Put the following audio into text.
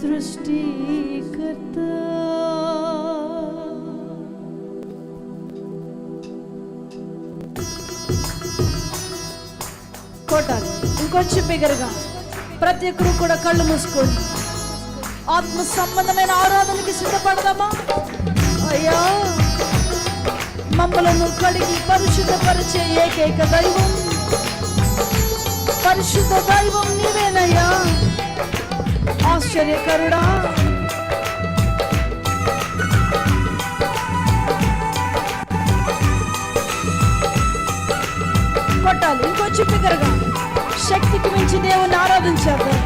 సృష్టికర్త కొట్టాలి. ఇంకొంచెం బిగరగా ప్రతి ఒక్కరు కూడా కళ్ళు మూసుకోండి. ఆత్మ సంబంధమైన ఆరాధనకి సిద్ధపడదామా? అయ్యా! మమ్మలను కడిగి పరిశుద్ధపరిచే ఏకైక దైవం. పరిశుద్ధ దైవం నీవేనయ్యా. ఆశ్చర్య కరుడా కొట్టాలి ఇంకో ఇంకొంచెం కరగా శక్తికి మించి దేవుణ్ణి ఆరాధించేద్దాం.